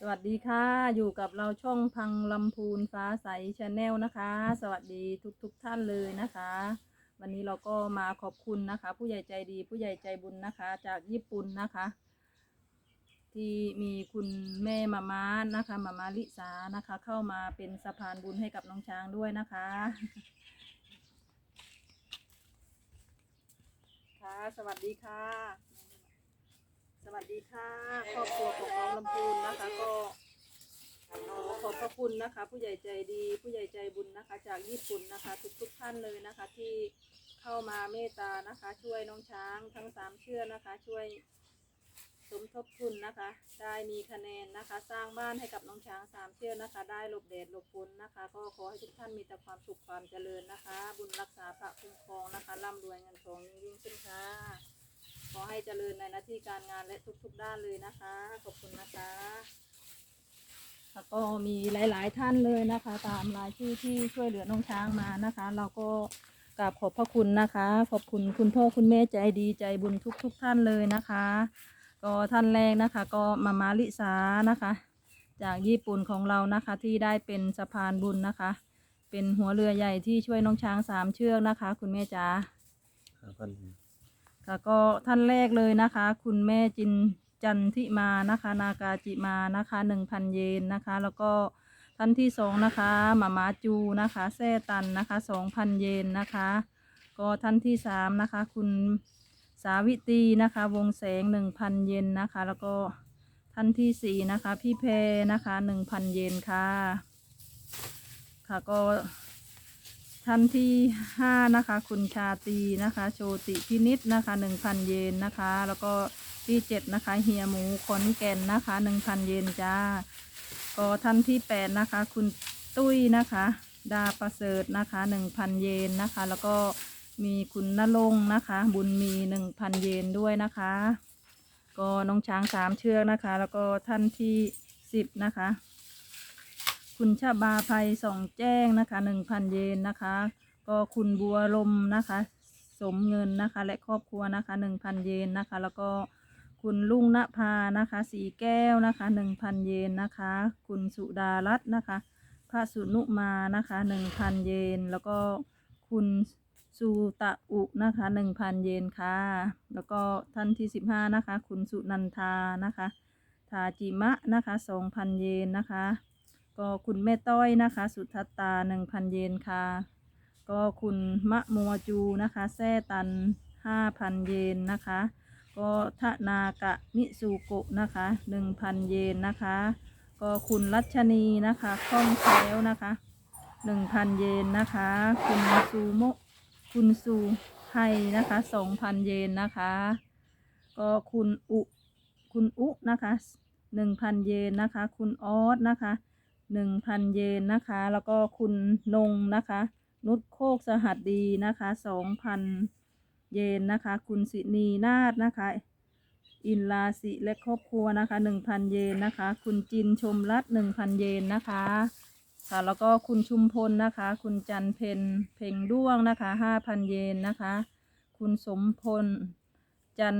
สวัสดีค่ะ อยู่กับเราช่องพังลำพูนฟ้าใสชาแนลนะคะ สวัสดีทุกๆทท่านเลยนะคะ วันนี้เราก็มาขอบคุณนะคะ ผู้ใหญ่ใจดีผู้ใหญ่ใจบุญนะคะ จากญี่ปุ่นนะคะ ที่มีคุณแม่มาม้านะคะมามาลิสานะคะ เข้ามาเป็นสะพานบุญให้กับน้องช้างด้วยนะคะค่ะสวัสดีค่ะ สวัสดีค่ะครอบครัวของน้องลำพูนนะคะก็ขอขอบพระคุณนะคะ ผู้ใหญ่ใจดีผู้ใหญ่ใจบุญนะคะ จากญี่ปุ่นนะคะ ทุกทุกท่านเลยนะคะ ที่เข้ามาเมตตานะคะ ช่วยน้องช้างทั้งสามเชือกนะคะ ช่วยสมทบทุนนะคะ ได้มีคะแนนนะคะ สร้างบ้านให้กับน้องช้างสามเชือกนะคะ ได้หลบแดดหลบฝนนะคะ ก็ขอให้ทุกท่านมีแต่ความสุขความเจริญนะคะ บุญรักษาพระคุ้มครองนะคะร่ำรวยเงินทองยิ่งขึ้นค่ะ ให้เจริญในหน้าที่การงานและทุกๆด้านเลยนะคะ ขอบคุณนะคะแล้วก็มีหลายๆท่านเลยนะคะ ตามรายชื่อที่ช่วยเหลือน้องช้างมานะคะ เราก็กราบขอบพระคุณนะคะ ขอบคุณคุณพ่อคุณแม่ใจดีใจบุญทุกๆท่านเลยนะคะ ก็ท่านแรกนะคะ ก็มามาลิสานะคะ จากญี่ปุ่นของเรานะคะ ที่ได้เป็นสะพานบุญนะคะ เป็นหัวเรือใหญ่ที่ช่วยน้องช้างสามเชือกนะคะ คุณแม่จ๋า ค่ะก็ท่านแรกเลยนะคะ คุณแม่จินจันทิมานะคะ นากาจิมานะคะหนึ่งพันเยนนะคะ แล้วก็ท่านที่สองนะคะหมามาจูนะคะแซ่ตันนะคะสองพันเยนนะคะ ก็ท่านที่สามนะคะ คุณสาวิตรีนะคะ วงแสงหนึ่งพันเยนนะคะ แล้วก็ท่านที่สี่นะคะ พี่เพนะคะหนึ่งพันเยนค่ะ ค่ะก็ ท่านที่ห้านะคะ คุณชาตีนะคะ โชติพินิษนะคะหนึ่งพันเยนนะคะ แล้วก็ที่เจ็ดนะคะ เฮียหมูขอนแก่นนะคะหนึ่งพันเยนจ้า ก็ท่านที่แปดนะคะ คุณตุ้ยนะคะ ดาประเสริฐนะคะหนึ่งพันเยนนะคะ แล้วก็มีคุณนรงค์นะคะ บุญมีหนึ่งพันเยนด้วยนะคะ ก็น้องช้างสามเชือกนะคะ แล้วก็ท่านที่สิบนะคะ คุณชาบาภัยส่องแจ้งนะคะหนึ่งพันเยนนะคะ ก็คุณบัวลมนะคะ สมเงินนะคะ และครอบครัวนะคะหนึ่งพันเยนนะคะ แล้วก็คุณลุงณภานะคะสีแก้วนะคะหนึ่งพันเยนนะคะ คุณสุดารัตน์นะคะพระสุนุมานะคะหนึ่งพันเยน แล้วก็คุณสุตะอุนะคะหนึ่งพันเยนค่ะ แล้วก็ท่านที่สิบห้านะคะ คุณสุนันทานะคะทาจิมะนะคะสองพันเยนนะคะ ก็คุณแม่ต้อยนะคะ สุทัตตาหนึ่งพันเยนค่ะ ก็คุณมะมัวจูนะคะแซ่ตันห้าพันเยนนะคะ ก็ทนากะมิสุโกะนะคะหนึ่งพันเยนนะคะ ก็คุณรัชนีนะคะคล่องแคล้วนะคะหนึ่งพันเยนนะคะ คุณซูโมคุณซูไฮนะคะสองพันเยนนะคะ ก็คุณอุ คุณอุนะคะหนึ่งพันเยนนะคะ คุณออสนะคะ หนึ่งพันเยนนะคะ แล้วก็คุณนงนะคะ นุชโคกสหัสดีนะคะสองพันเยนนะคะ คุณสินีนาฏนะคะ อินลาสิและครอบครัวนะคะหนึ่งพันเยนนะคะ คุณจินชมรัตหนึ่งพันเยนนะคะ ค่ะ แล้วก็คุณชุมพลนะคะ คุณจันเพนเพ่งด้วงนะคะห้าพันเยนนะคะ คุณสมพลจัน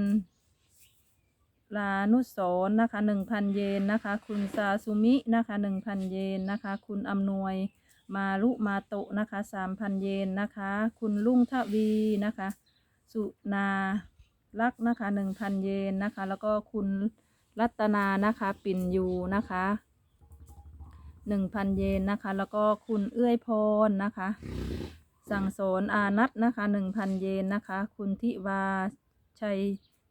ลานุสรณ์นะคะหนึ่งพันเยนนะคะ คุณซาซุมินะคะหนึ่งพันเยนนะคะ คุณอำนวยมารุมาโตะนะคะสามพันเยนนะคะ คุณลุงทวีนะคะ สุนาลักษ์นะคะหนึ่งพันเยนนะคะ แล้วก็คุณรัตนานะคะ ปิ่นยูนะคะหนึ่งพันเยนนะคะ แล้วก็คุณเอื้อยพรนะคะ สั่งสอนอานัทนะคะหนึ่งพันเยนนะคะ คุณทิวาชัย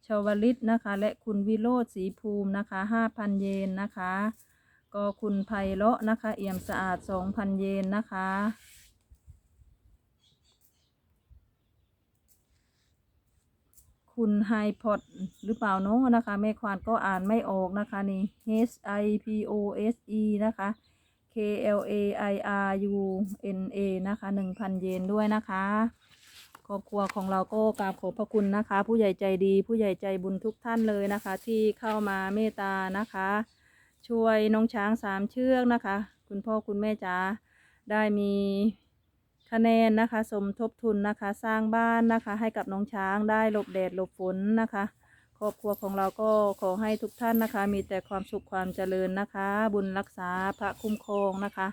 ชาวลิตนะคะ และคุณวิโรธศรีภูมินะคะห้าพันเยนนะคะ ก็คุณไพเราะนะคะ เอี่ยมสะอาดสองพันเยนนะคะคุณไฮพอดหรือเปล่าเนาะนะคะ แม่ควานก็อ่านไม่ออกนะคะนี่ H I P O S E นะคะ K L A I R U N A นะคะหนึ่งพันเยนด้วยนะคะ ครอบครัวของเราก็กราบขอบพระคุณนะคะ ผู้ใหญ่ใจดี ผู้ใหญ่ใจบุญทุกท่านเลยนะคะ ที่เข้ามาเมตตานะคะ ช่วยน้องช้างสามเชือกนะคะ คุณพ่อคุณแม่จ๋าได้มีคะแนนนะคะ สมทบทุนนะคะ สร้างบ้านนะคะ ให้กับน้องช้างได้หลบแดดหลบฝนนะคะ ครอบครัวของเราก็ขอให้ทุกท่านนะคะ มีแต่ความสุขความเจริญนะคะ บุญรักษาพระคุ้มครองนะคะ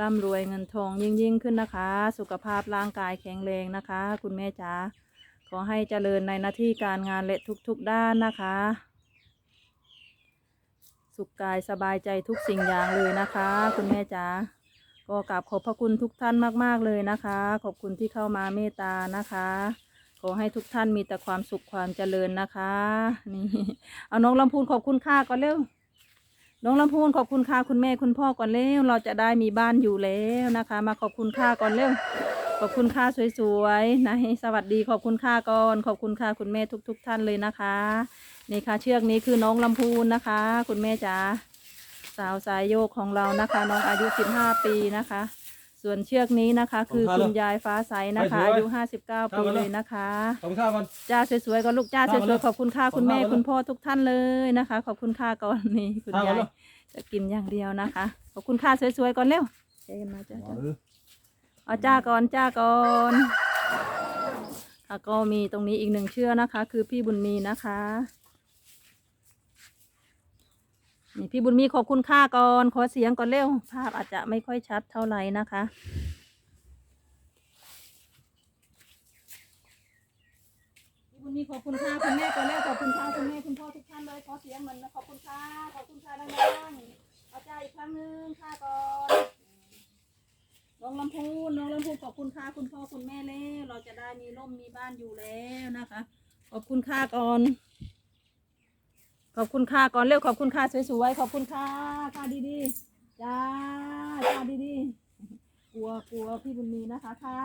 ร่ำรวยเงินทองยิ่งยิ่งขึ้นนะคะ สุขภาพร่างกายแข็งแรงนะคะ คุณแม่จ๋าขอให้เจริญในหน้าที่การงานและทุกๆด้านนะคะ สุขกายสบายใจทุกสิ่งอย่างเลยนะคะ คุณแม่จ๋าก็กราบขอบพระคุณทุกท่านมาก ๆ เลยนะคะ ขอบคุณที่เข้ามาเมตตานะคะ ขอให้ทุกท่านมีแต่ความสุขความเจริญนะคะ นี่ เอาน้องลำพูนขอบคุณค่าก่อนเร็ว น้องลำพูนขอบคุณค่าคุณแม่คุณพ่อก่อนเร็วเราจะได้มีบ้านอยู่แล้วนะคะ มาขอบคุณค่าก่อนเร็วขอบคุณค่าสวยๆนะสวัสดีขอบคุณค่าก่อนขอบคุณค่าคุณแม่ทุก ๆ ท่านเลยนะคะนี่ค่ะเชือกนี้คือน้องลำพูนนะคะ คุณแม่จ๋าสาวสายโยกของเรานะคะ น้องอายุ 15 ปีนะคะ ส่วนเชือกนี้นะคะ คือคุณยายฟ้าใสนะคะ อายุ 59 ปีเลยนะคะขอบคุณครับก่อน จ้าสวยๆก่อนลูกจ้าข้าวสมาวยเลยๆขอบคุณค่าคุณแม่ข้าวมาเลยคุณพ่อทุกท่านเลยนะคะ ขอบคุณค่าก่อนนี่คุณข้าวมายายเลยจะกินอย่างเดียวนะคะ ขอบคุณค่าสวยๆก่อนเร็วเจกันมาจ้าอ๋อจ้าเออเอาจ้าก่อนจ้าก่อนค่ะก็มีตรงนี้อีกหนึ่งเชือกนะคะ คือพี่บุญมีนะคะ นี่พี่บุญมีขอบคุณค่าก่อน ขอเสียงก่อนเร็ว ภาพอาจจะไม่ค่อยชัดเท่าไหร่นะคะ พี่บุญมีขอบคุณค่าคุณแม่ก่อนเร็วขอบคุณค่าคุณแม่คุณพ่อทุกท่านเลยขอเสียงเหมือนนะขอบคุณค่าขอบคุณค่าดังๆเอาจ้าอีกครั้งหนึ่งค่าก่อนน้องลำพูนน้องลำพูนขอบคุณค่าคุณพ่อคุณแม่แล้วเราจะได้มีร่มมีบ้านอยู่แล้วนะคะ ขอบคุณค่าก่อน ขอบคุณค่าก่อนเร็วขอบคุณค่าสวยๆขอบคุณค่าค่าดีๆจ้าค่าดีๆกลัวกลัวพี่บุญมีนะคะค่ะ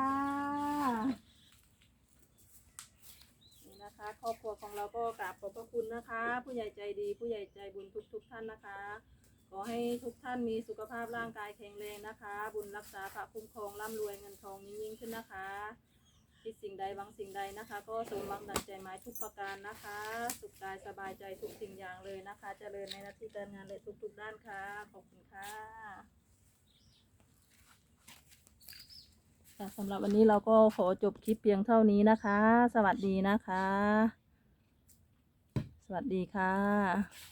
นี่นะคะครอบครัวของเราก็กราบขอบพระคุณนะคะ ผู้ใหญ่ใจดี ผู้ใหญ่ใจบุญทุกๆท่านนะคะ ขอให้ทุกท่านมีสุขภาพร่างกายแข็งแรงนะคะ บุญรักษาพระคุ้มครองร่ำรวยเงินทองยิ่งยิ่งขึ้นนะคะ คิดสิ่งใดหวังสิ่งใดนะคะ ก็สมหวังดังใจหมายทุกประการนะคะ สุขกายสบายใจทุกสิ่งอย่างเลยนะคะเจริญในหน้าที่การงานและทุก ๆ ด้านค่ะ ขอบคุณค่ะสำหรับวันนี้เราก็ขอจบคลิปเพียงเท่านี้นะคะ สวัสดีนะคะ สวัสดีค่ะ